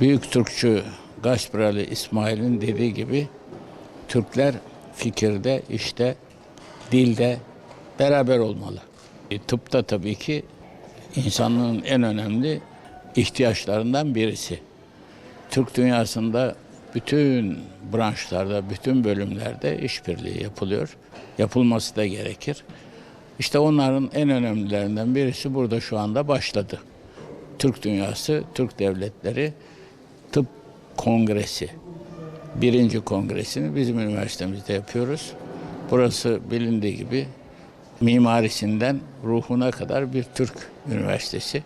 Büyük Türkçü Gasparalı İsmail'in dediği gibi Türkler fikirde, işte, dilde beraber olmalı. E, tıpta tabii ki insanlığın en önemli ihtiyaçlarından birisi. Türk dünyasında bütün branşlarda, bütün bölümlerde işbirliği yapılıyor. Yapılması da gerekir. İşte onların en önemlilerinden birisi burada şu anda başladı. Türk Dünyası, Türk Devletleri Kongresi. Birinci kongresini bizim üniversitemizde yapıyoruz. Burası bilindiği gibi mimarisinden ruhuna kadar bir Türk üniversitesi.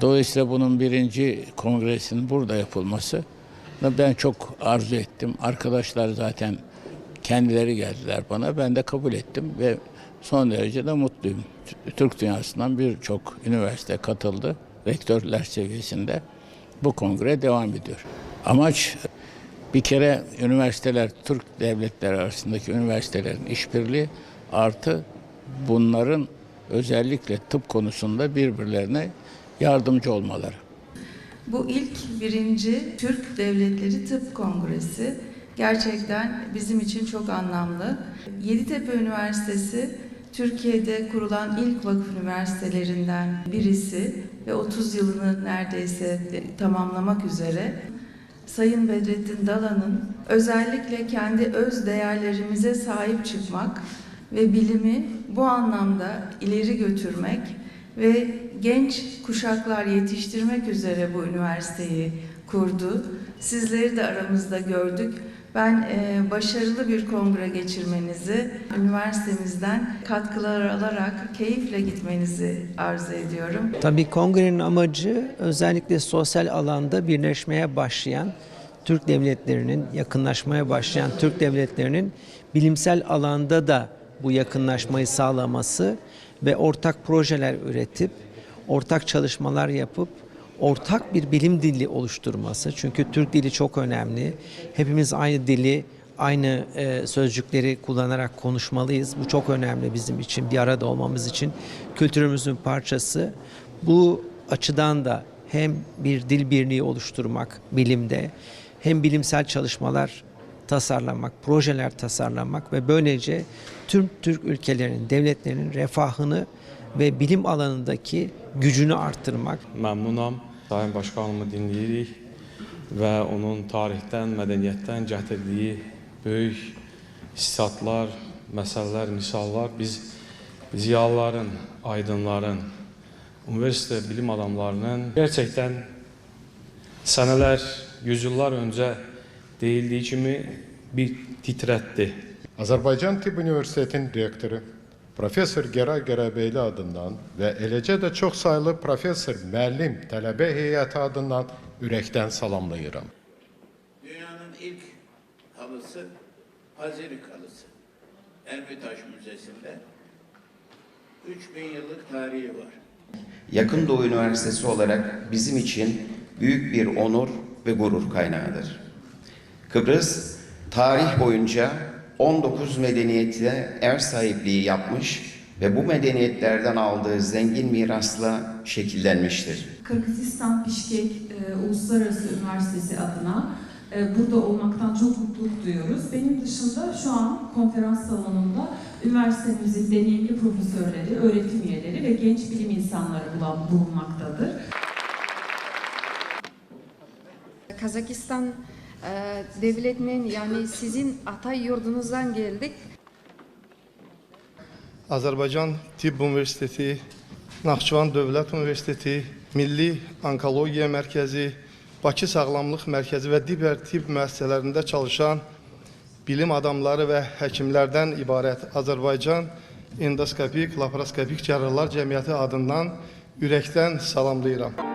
Dolayısıyla bunun birinci kongresinin burada yapılması ben çok arzu ettim. Arkadaşlar zaten kendileri geldiler bana. Ben de kabul ettim ve son derece de mutluyum. Türk dünyasından birçok üniversite katıldı. Rektörler seviyesinde bu kongre devam ediyor. Amaç bir kere üniversiteler, Türk devletleri arasındaki üniversitelerin işbirliği artı bunların özellikle tıp konusunda birbirlerine yardımcı olmaları. Bu ilk birinci Türk Devletleri Tıp Kongresi gerçekten bizim için çok anlamlı. Yeditepe Üniversitesi Türkiye'de kurulan ilk vakıf üniversitelerinden birisi ve 30 yılını neredeyse tamamlamak üzere. Sayın Bedrettin Dalan'ın özellikle kendi öz değerlerimize sahip çıkmak ve bilimi bu anlamda ileri götürmek ve genç kuşaklar yetiştirmek üzere bu üniversiteyi kurdu. Sizleri de aramızda gördük. Ben e, başarılı bir kongre geçirmenizi, üniversitemizden katkılar alarak keyifle gitmenizi arzu ediyorum. Tabii kongrenin amacı özellikle sosyal alanda birleşmeye başlayan Türk devletlerinin, yakınlaşmaya başlayan Türk devletlerinin bilimsel alanda da bu yakınlaşmayı sağlaması ve ortak projeler üretip, ortak çalışmalar yapıp, ortak bir bilim dili oluşturması. Çünkü Türk dili çok önemli. Hepimiz aynı dili, aynı e, sözcükleri kullanarak konuşmalıyız. Bu çok önemli bizim için, bir arada olmamız için. Kültürümüzün parçası. Bu açıdan da hem bir dil birliği oluşturmak bilimde, hem bilimsel çalışmalar tasarlamak, projeler tasarlamak ve böylece tüm Türk ülkelerinin, devletlerinin refahını ve bilim alanındaki gücünü arttırmak. Məmnunam. daim başqanımı dinləyirik və onun tarixdən, mədəniyyətdən cəhd etdiyi böyük hissatlar, məsələlər, misallar biz ziyalıların, aydınların, universitet bilim adamlarının gerçəkdən sənələr, yüzyıllar öncə deyildiyi kimi bir titrətdi. Azərbaycan Tibb Universitetinin rektoru Profesör Geray Gerebeyli adından ve eləcə də çox saylı professor, müəllim, tələbə heyəti adından ürəkdən salamlayıram. Dünyanın ilk halısı Hazirik halısı. Ermitaş Müzesi'nde 3000 yıllık tarihi var. Yakın Doğu Üniversitesi olarak bizim için büyük bir onur ve gurur kaynağıdır. Kıbrıs tarih boyunca 19 medeniyete ev sahipliği yapmış ve bu medeniyetlerden aldığı zengin mirasla şekillenmiştir. Kırgızistan Bişkek e, Uluslararası Üniversitesi adına e, burada olmaktan çok mutluluk duyuyoruz. Benim dışında şu an konferans salonunda üniversitemizin deneyimli profesörleri, öğretim üyeleri ve genç bilim insanları bulan- bulunmaktadır. Kazakistan e, devletinin yani sizin ata yurdunuzdan geldik. Azərbaycan Tibb Universiteti, Naxçıvan Dövlət Universiteti, Milli Onkologiya Mərkəzi, Bakı Sağlamlıq Mərkəzi və digər tibb müəssisələrində çalışan bilim adamları və həkimlərdən ibarət Azərbaycan Endoskopik Laparoskopik Cərrahlar Cəmiyyəti adından ürəkdən salamlayıram.